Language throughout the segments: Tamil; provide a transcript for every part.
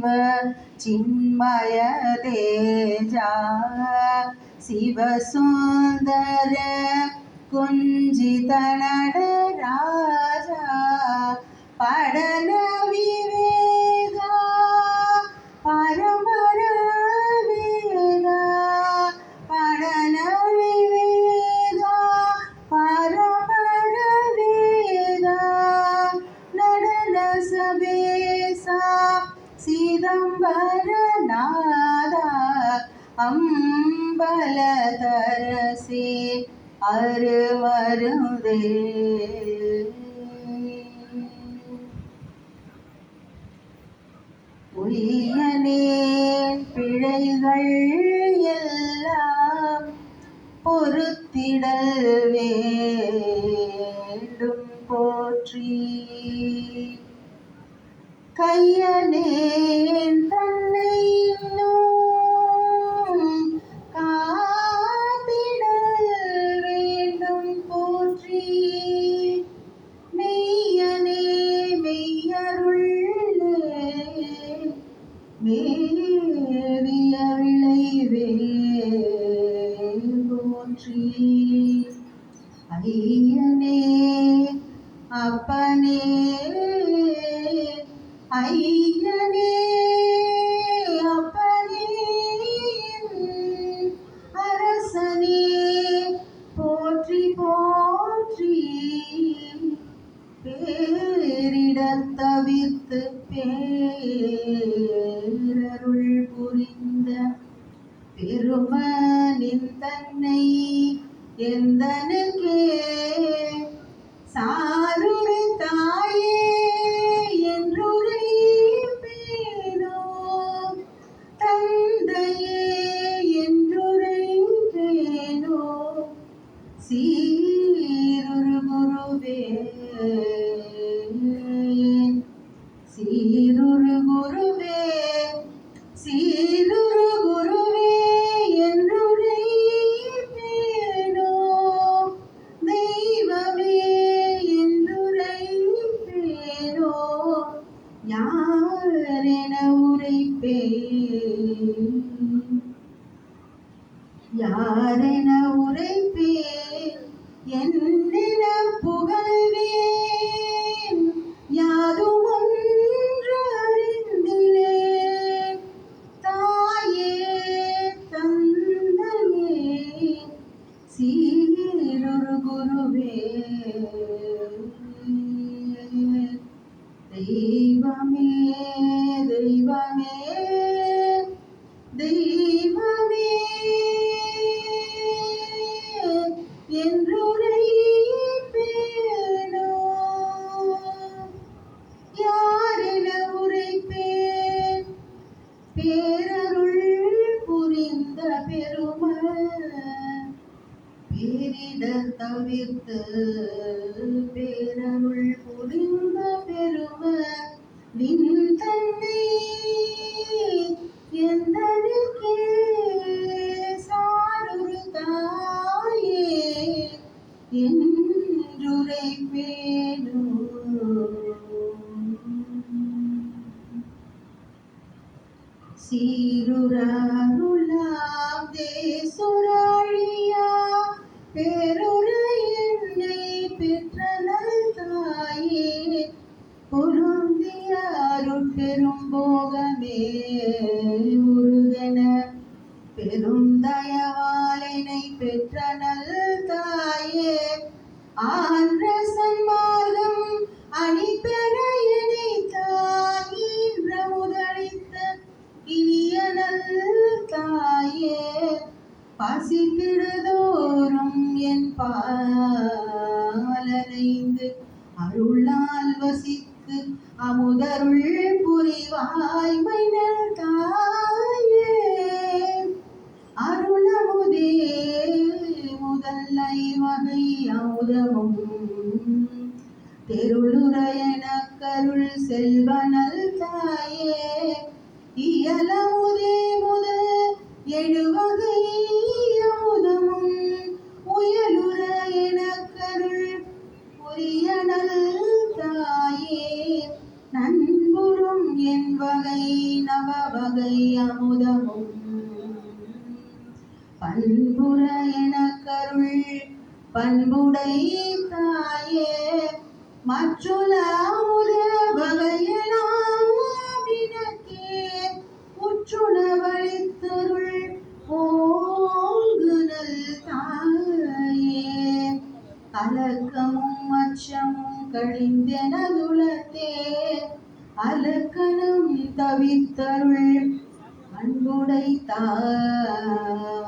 சிவ சின்மய தேஜா சிவசுந்தர குஞ்சித நடராஜா படன விவேகா. பரம்பர வேகா படன விவேகா. பரம்பர வேகா நடன சபேசா. சிதம்பரநாதா அம்பலதரசி அருமருதே உரியனேன் பிழைகள் எல்லாம் பொறுத்திடல் வேண்டும் போற்றி. കയ്യനേ തന്നെ അയ്യനേ അപ്പനേ ஐயனே அப்பனே அரசனே போற்றி போற்றி பேரிடத் தவிர்த்து பேரருள் புரிந்த பெருமனின் தன்னை எந்தனுக்கே சாருரு தாயே யாரென உரைப்பேன் யாரென உரைப்பேன் என்னென புகழ்வேன். யாதும் ஒன்று அறிந்திலேன் தாயே தந்தையே சீரொரு குருவே. தெய்வமே தெய்வமே தெய்வமே என்றுரைப்பேனோ யாரென உரைப்பேன் பேரருள் புரிந்த பெருமை பேரிடர் தவிர்த்து பேரருள் புரிந்த பெருமை நின் தன்னை எந்தனுக்கே சாருரு தாயே? பெரும் தயவாலினை பெற்ற நல் தாயே ஆன்ற சன்மார்க்கம் அணி பெற என்னை முதலித்த இனிய நல் தாயே பசிக்கிடுதோறும் என் பாலனைந்து அருளால் வசித்து அமுதருள் புரிவாய்மை தெருளுரையன கருள் செல்வனல் தாயே இயலமுதே முதல் எழுவகை அமுதமும் உயலுற எனக்கருள் புரியனல் தாயே. நண்புறும் என் வகை நவ வகை அமுதமும். பண்புற எனக்கருள் பண்புடை தாயே மற்றுல அமுத வகையெல்லாம் வினக்கே உற்றுணவளித்தருள் தாயே. அலக்கமும் அச்சமும் கழிந்தெனதுளத்தே அலக்கணம் தவித்தருள் அன்புடை தாயே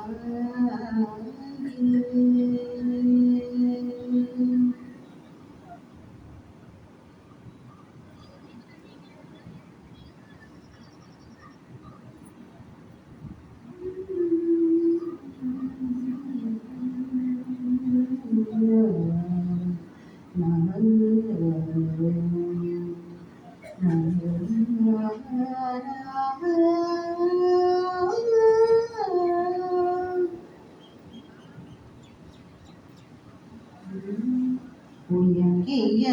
உயங்கிய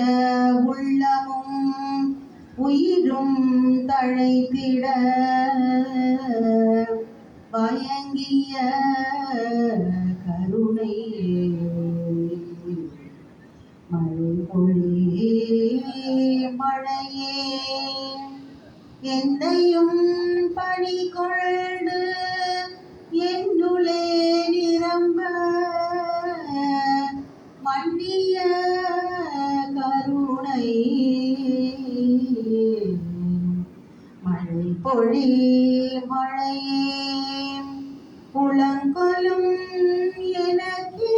உள்ளமும் உயிரும் தழைத்திட. பயங்கிய ஒளி மழையே புலங்கொலும் எனக்கே